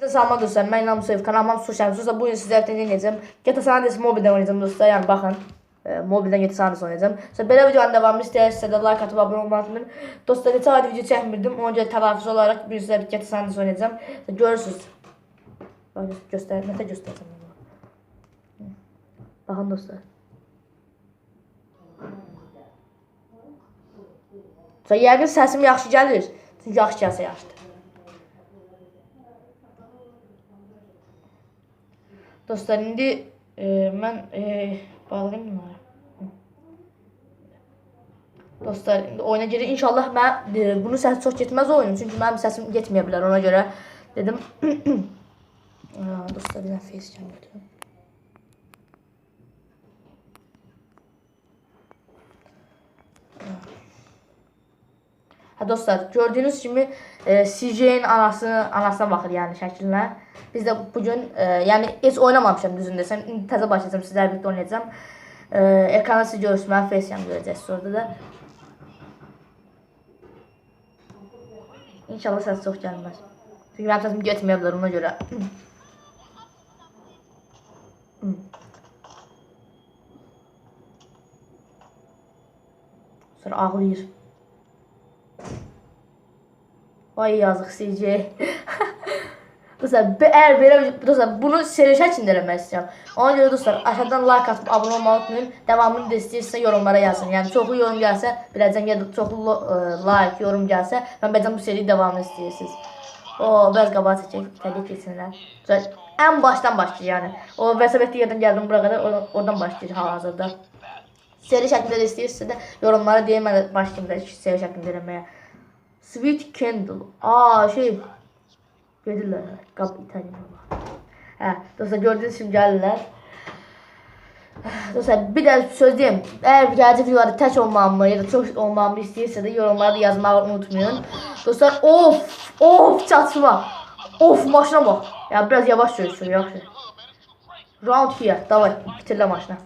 Herkese selam dostlar. Ben İlham Suyev. Kanalıma hoş geldiniz. Dostlar bugün sizlerle deneyeceğim. GTA San Andreas mobilden oynayacağım dostlar. Yani bakın. E, mobilden GTA San Andreas oynayacağım. İşte böyle videonun devamı isterseniz de like atıp abone olmayı unutmayın. Dostlar hiç ayrı video çekmirdim. Onca telafiz olarak bir sizlere GTA San Andreas oynayacağım. İşte görürsünüz. Bakın göster. Mete göstereceğim. Bakın dostlar. So, yəqin səsim yaxşı gəlir. Çünki yaxşı gəlsə yaxşıdır. Dostlar indi e, mən e, bağlayayım bunları. Dostlar oyuna girir. İnşallah mən e, bunun səsi çox getməz oyunun. Çünki mənim səsim getməyə bilər ona görə dedim. Aa, dostlar bir dənə facecam. Ha dostlar gördüğünüz kimi e, CJ'nin anasını anasına bakır yani şəklinə. Biz də bu gün e, yəni heç oynamamışam düzün desəm. İndi təzə başlayacağam sizlərlə birlikdə oynayacağam. E, ekrana siz görürsünüz. Mən facecam görəcəksiniz orada da. İnşallah səs çox gəlməz. Çünki mənim səsim getməyə bilər ona görə. Sonra ağlayır. Vay yazıq CJ. dostlar, eğer belə dostlar bunu seri şəklində eləmək istəyirəm. Ona görə dostlar aşağıdan like atıb abunə olmağı unutmayın. Davamını da istəyirsə yorumlara yazın. Yəni çoxlu yorum gəlsə, biləcəm ya da çoxlu ə, like, yorum gəlsə, mən biləcəm bu seri davamını istəyirsiniz. O, bəz qabağa çəkək, təbii keçsinlər. Ən başdan başlayır yəni. O vəsabətli yerdən gəldim bura qədər, oradan, başlayır hal-hazırda. Seri şəklində də istəyirsə də yorumlara deyin, mən da seri şəklində eləməyə. Sweet Candle. Aa şey gedirlər. Qab İtalyan. Hə, dostlar gördüyünüz kimi gəlirlər. Dostlar bir də söz deyim. Əgər gələcək videolarda tək olmamı ya da çox olmamı istəyirsə də yorumlarda yazmağı unutmayın. Dostlar of of çatışma. Of maşına bak. Ya biraz yavaş sür sür yaxşı. Round here. Davay bitirlə maşına.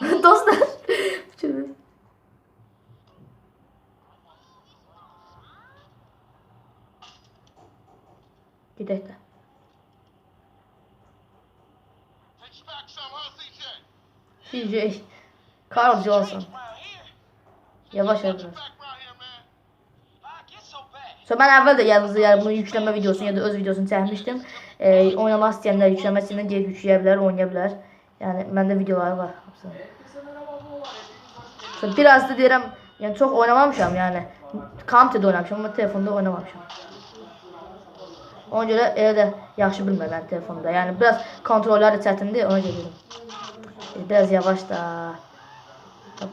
Dostlar. Huh, CJ? Carl Johnson. Yavaş man. I get so mən əvvəl də yalnız yəni bunu yüklənmə videosunu ya da öz videosunu çəkmişdim. E, oynamaq istəyənlər yükləməsindən gedib yükləyə bilər, oynaya bilər. Yəni məndə videoları var. So, biraz da deyirəm, yəni çox oynamamışam, yəni kompüterdə oynamışam, amma telefonda oynamamışam. Ona görə elə də yaxşı bilmirəm telefonda. Yəni biraz kontrolləri çətindir, ona görə. E, Biraz yavaş da.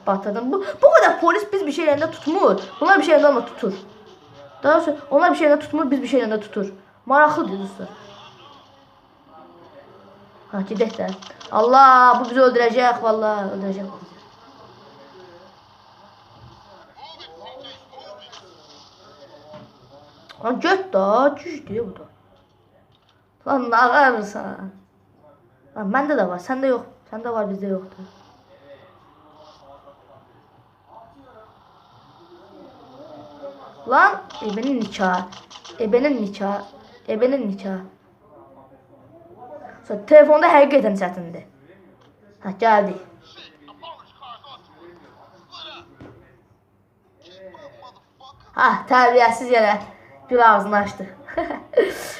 Batırdım. Bu, bu kadar polis biz bir şeylerinde tutmur. Bunlar bir şeylerinde ama tutur. Daha sonra onlar bir şeylerinde tutmur, biz bir şeylerinde tutur. Maraqlıdır dostlar. Ha gedək də. Allah, bu bizi öldürəcək vallahi, öldürəcək. Lan göt da, cüzdür bu da. Lan ne ağarırsan? Lan bende de var, sende yok. Sende var, bizde yoktu. Lan ebenin nikahı. Ebenin nikahı. Ebenin nikahı. Sonra telefonda həqiqətən çətindir. Ha gəldi. Shit, a polish car's onto it. Split up. Move, motherfucker. Ha tərbiyəsiz yenə gül ağzını açdı.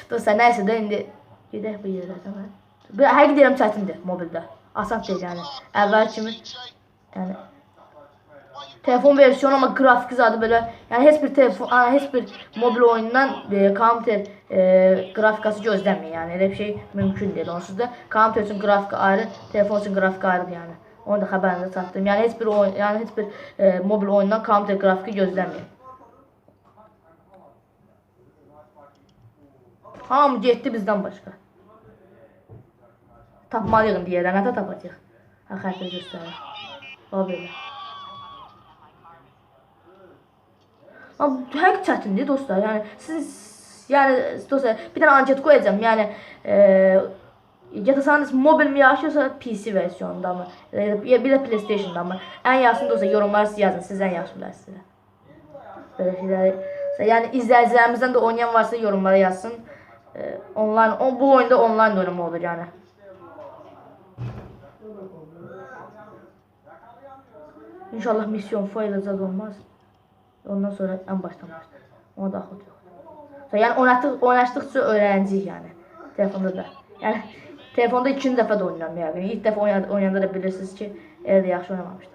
Dostlar nəysə də indi gedək bu yerə tamam. Bu həqiqət deyirəm çətindir mobildə. Asan deyil yəni. Əvvəl kimi CJ, yəni telefon versiyonu ama grafik zaten böyle yani heç bir telefon aa, heç bir mobil oyundan e, counter e, grafikası gözləmir yani öyle bir şey mümkün değil onsuz da counter üçün grafik ayrı telefon üçün grafik ayrı yani onu da xəbərinizə çatdırım yani heç bir oyun yani heç bir e, mobil oyundan counter grafiki gözləmir Hamı getdi bizdən başqa Tapmalıyıq indi yerə, nədə tapacağıq? Ha, xəritə göstərir. O belə. Həqiqət çətindir dostlar. Yəni siz yəni dostlar bir dənə anket qoyacağam. Yəni e, yatasanız mobil mi yaşıyorsa PC versiyonunda mı? Ya bir də PlayStation'da mı? Ən yaxşısını dostlar yorumlara siz yazın. Siz ən yaxşı bilərsiniz. Belə şeyləri. Yəni izləyicilərimizdən də oynayan varsa yorumlara yazsın. E, online o, bu oyunda online oynama olur yani. İnşallah misyon failacak olmaz. Ondan sonra en baştan başlar. Ona da akıl yok. Yani oynattık, oynaştıkça öğrenci yani. Telefonda da. Yani telefonda ikinci dəfə də oynayıram yani. İlk dəfə oynayanda da bilirsiniz ki, evdə yaxşı oynamamışdım.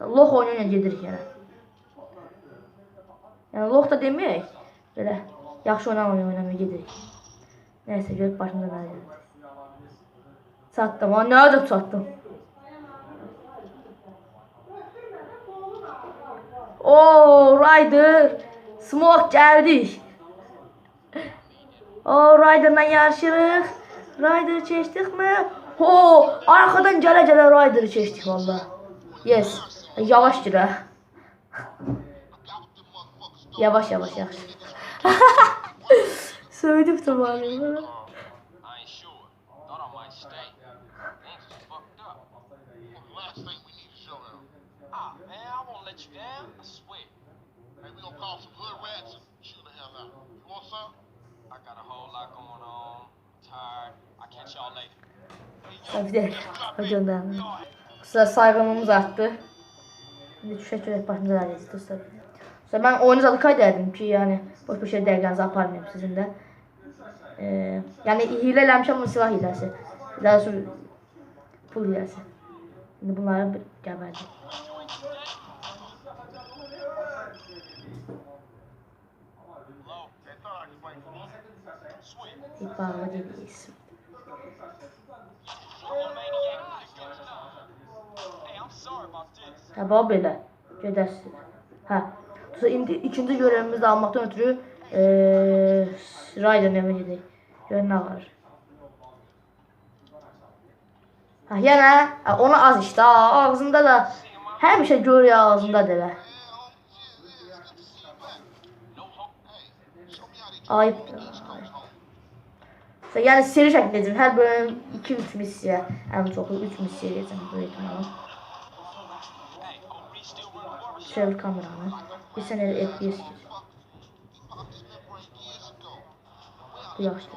Lox oyuna gedirik yəni. Yəni lox da demək, belə yaxşı oynan oyun oynamaya gedirik. Nəysə, görüb başımda nə gəlir. Çatdım, ha nə acab çatdım. Oo, Ryder. Smoke geldik. Oo, Ryder'la yarışırıq. Ryder çeşdik mi? Ho, arkadan gələ gələ Ryder'ı çeşdik valla. Yes. Yavaş girə. Yavaş yavaş yavaş. Söyledim tamamını. I ain't sure. Thought I might stay. Things is fucked up. Well, the last thing we need is your help. Man, I won't let you down. I swear. Hey, we gonna call some hood rats and shoot the hell out. You want some? I got a whole lot going on. tired. I'll catch y'all later. Tabii Hocandan. Sıra saygınlığımız arttı. Teşekkür et başımıza vereceğiz dostlar. Sonra ben oyununuzu alıkayderdim ki yani boş bir şey dəqiqənizi aparmayayım sizin də. Ee, yəni hilə eləmişəm ama silah hiləsi. Daha sonra pul hiləsi. Şimdi bunları gəbərdim. Hello? They thought I explained to me. Sweet. Bir bağlı Ha bax belə. Gedəsiz. Hə. İndi ikinci görevimizi almaqdan ötürü eee Rider'ın evinə gedək. Görün nə var. Ha yenə ha, onu az işte ha, ağzında da şey görüyor ağzında dele. Ayıp. Sonra yani seri şeklinde edin. Her bölüm 2-3 misya. En çok 3 misya edin. Böyle ihtimalle. Çevir kameranı. Bir sene FPS. Bu yaşlı.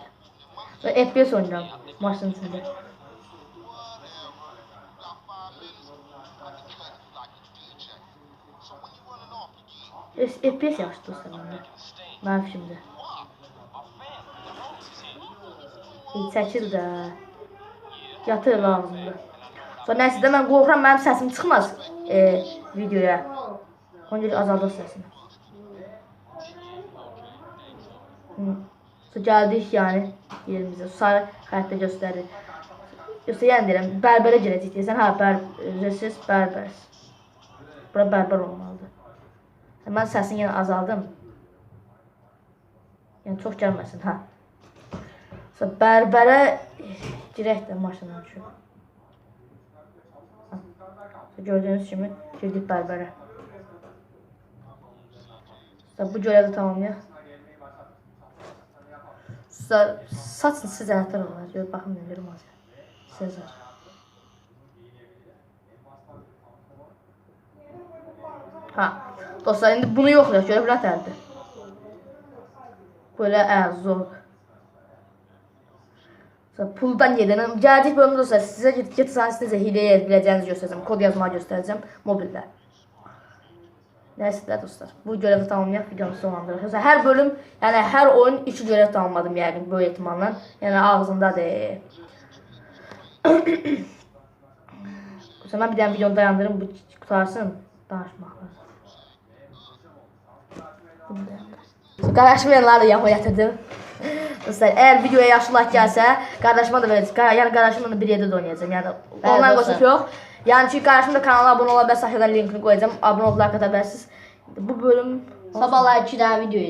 Ve FPS oynuyorum maçın içinde. FPS yaşlı dostlar. Ben şimdi. Hiç çəkil də. Yatır ağzımda. Sonra nəysə də mən qorxuram mənim səsim çıxmaz e, videoya. Ona görə azaldıq səsini. Sonra gəldik yəni yerimizə. Sarı xəttə göstərir. Yoxsa yəni deyirəm, bərbərə girəcək deyirsən, hə, bər, rəsis bərbər. Bura bərbər olmalıdır. Mən səsini yenə azaldım. Yəni çox gəlməsin, hə. Sonra bərbərə girək də maşından. Sonra Gördüyünüz kimi girdik bərbərə. Sonra bu görevi tamamlayaq. Saçın siz əhətlər olar. Gör, baxın nə görüm az. Sezar. Ha. Dostlar indi bunu yoxlayaq. Görüb nətərdir. Böyle əl zor. Sonra puldan yedin. Gəldik bölümdə dostlar sizə get getsən sizə hiləyə biləcəyinizi göstərəcəm. Kod yazmağı göstərəcəm mobildə. Neyse de dostlar. Bu görevi tamamlayaq videomuzu sonlandırırıq. Yoxsa hər bölüm, yəni hər oyun 2 görev tamamladım yəqin böyük ehtimalla. Yəni ağzındadır. Sonra mən bir dənə videonu dayandırım bu qutarsın. Danışmaq lazım. Qardaşımla da yanıma yatırdım. Dostlar, eğer videoya yaşlı like gelse kardeşime de vereceğim. Yani kardeşimle de bir yerde de oynayacağım. Yani online dostlar. Yani çünkü kardeşim de kanala abone olabilir. Aşağıdan linkini koyacağım. Abone olup like atabilirsiniz. Bu bölüm Sabahlar iki daha video.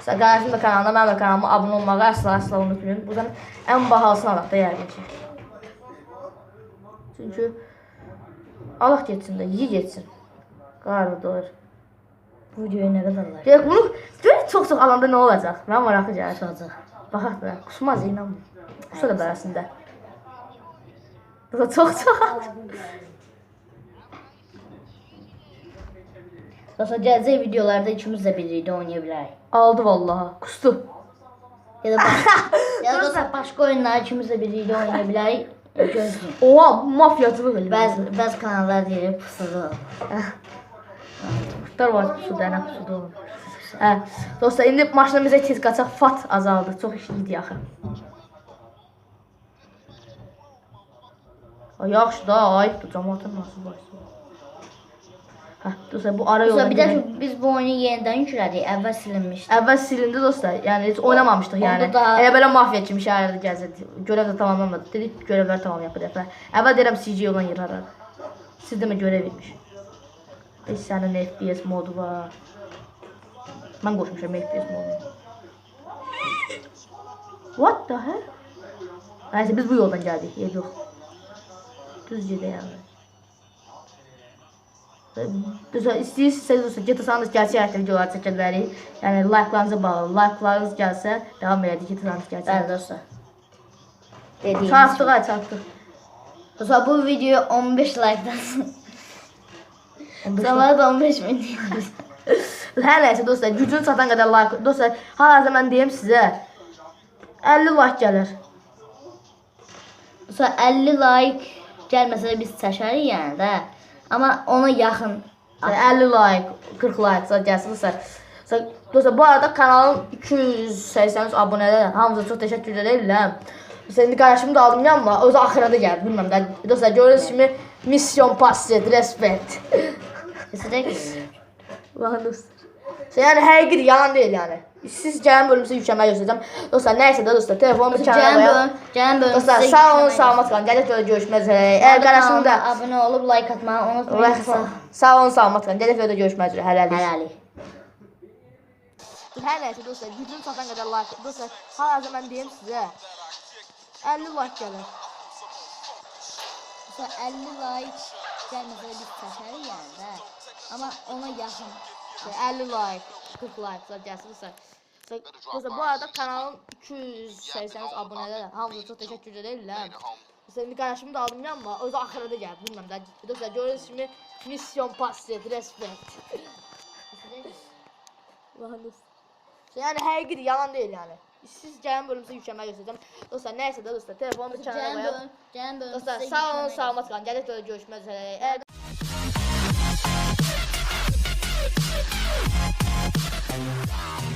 Sen kardeşim de kanalına, ben de kanalıma abone olmayı asla asla unutmayın. Buradan en bahalısını alaq da yəqin ki. Çünkü Allah geçsin de, iyi geçsin. Qarı doyur. Bu videoya ne kadar like? Görək bunu görək çox-çox alanda nə olacaq? Mən maraqlı gəlir. Baxaq da, kusmaz inanmıyorum. Kusa da əslində. Çok çok az. Dostlar gələcək videolarda ikimiz də birlikdə oynaya bilərik. Aldı vallahi. Kustu. Ya da baş, ya da dostlar başqa oyunları ikimiz də birlikdə oynaya bilərik. Gözləyin. Oha bu mafyacılık eləyir. Bəzi bəzi kanallar deyir pusudu. Qurtlar var pusuda, nə pusuda olur. Hə, dostlar indi maşına bizə tez qaçaq. Fat azaldı. Çox işliydi axı. Yaxşı da, ayıbdır. Cəmaatın nasıl var? Hə, dostlar bu ara yoldan bir də biz bu oyunu yenidən yüklədik. Əvvəl silinmişdi. Əvvəl silindi dostlar. Yəni heç oynamamışdıq yəni. Da- Elə belə mafiya kimi şəhərdə gəzirdik. Görev də tamamlamadı. Dedik görevləri tamam yap bu dəfə. Əvvəl deyirəm CJ olan yer ararıq. Siz demə görev imiş. Heç sənin FPS modu var. Mən qoşmuşam FPS modunu. What the hell? Nəysə biz bu yoldan gəldik. Yer yox. Düz gedək yəni. Dostlar istəyirsinizsə dostlar GTA-nız gerçək həyatda videolar çəkə bilərik. Yəni like-larınıza bağlı. Like-larınız gəlsə davam edəcək GTA-nız Bəli gerçək. dostlar. Dediyimiz Çarpdıq ay çarpdıq. Dostlar bu video 15 like-dan 15 sonra da 15 min. Hər nəysə dostlar gücün çatan qədər like. Dostlar hal-hazırda mən deyim sizə 50 like gəlir. Dostlar 50 like gəlməsə də biz çəkərik yəni də. Amma ona yaxın. Yəni 50 like, 40 like sonra gəlsin dostlar. Sonra- Dostlar bu arada kanalın 283 abunədə hamınıza çox təşəkkür edirəm. Dostlar indi qardaşımı da aldım yanıma. Özü axırada gəldi. Bilmirəm də. Dostlar gördüyünüz kimi mission passet. Keçəcək mi? Baxın dostlar. Şey, yəni həqiqidir, yalan deyil yəni. Siz gələn bölümümüzü yükləməyi göstərəcəm. Dostlar nəysə də dostlar telefonumu Gələn qoyaq. bölüm, gələn bölüm Dostlar sağ olun, yükləmək salamat qalın. Gələk görə görüşmək üzrə. istəyirəm. Əgər qardaşım da Abunə olub like atmağı unutmayın. Sağ- olun, salamat qalın. Gələk görə görüşmək üzrə. Hələlik. Hələlik. Hər nəysə dostlar, gücün çatan qədər like. Dostlar, hal-hazırda mən deyim sizə 50 like gəlir. Dostlar 50 like biz çəkərik yəni də. Amma ona yaxın. Şey, 50 like, 40 like sonra gəlsin dostlar. Dostlar, bu arada kanalın 283 abunədə hamınıza çox təşəkkür edirəm. İndi qardaşımı da aldım yanıma. Özü axırda gəldi, bilmirəm də. Dostlar, gördüyünüz kimi mission passet, dostlar. Şey, Yəni həqiqidir, yalan deyil yəni. Siz gələn bölümümüzü yükləməyi göstərəcəm. Dostlar, nəysə də dostlar, telefonumu kənara qoyaq. Dostlar, sağ olun, yükləmək salamat qalın. Görə görüşmək üzrə. Bye.